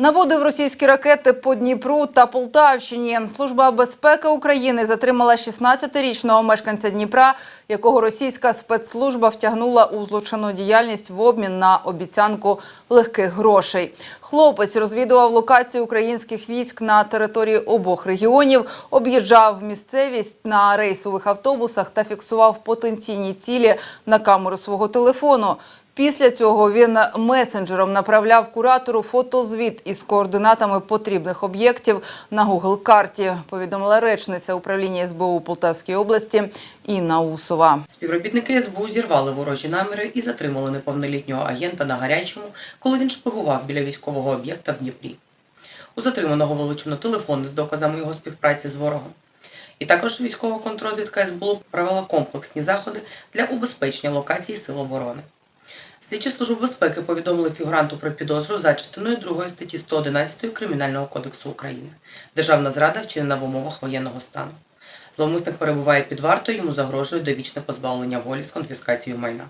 Наводив російські ракети по Дніпру та Полтавщині. Служба безпеки України затримала 16-річного мешканця Дніпра, якого російська спецслужба втягнула у злочинну діяльність в обмін на обіцянку легких грошей. Хлопець розвідував локації українських військ на території обох регіонів, об'їжджав місцевість на рейсових автобусах та фіксував потенційні цілі на камеру свого телефону. Після цього він месенджером направляв куратору фотозвіт із координатами потрібних об'єктів на Google карті повідомила речниця управління СБУ Полтавській області Інна Усова. Співробітники СБУ зірвали ворожі наміри і затримали неповнолітнього агента на гарячому, коли він шпигував біля військового об'єкта в Дніпрі. У затриманого вилучено телефон з доказами його співпраці з ворогом. І також військова контррозвідка СБУ провела комплексні заходи для убезпечення локацій Сил оборони. Слідчі служби безпеки повідомили фігуранту про підозру за частиною 2 статті 111 Кримінального кодексу України. Державна зрада вчинена в умовах воєнного стану. Зловмисник перебуває під вартою, йому загрожує довічне позбавлення волі з конфіскацією майна.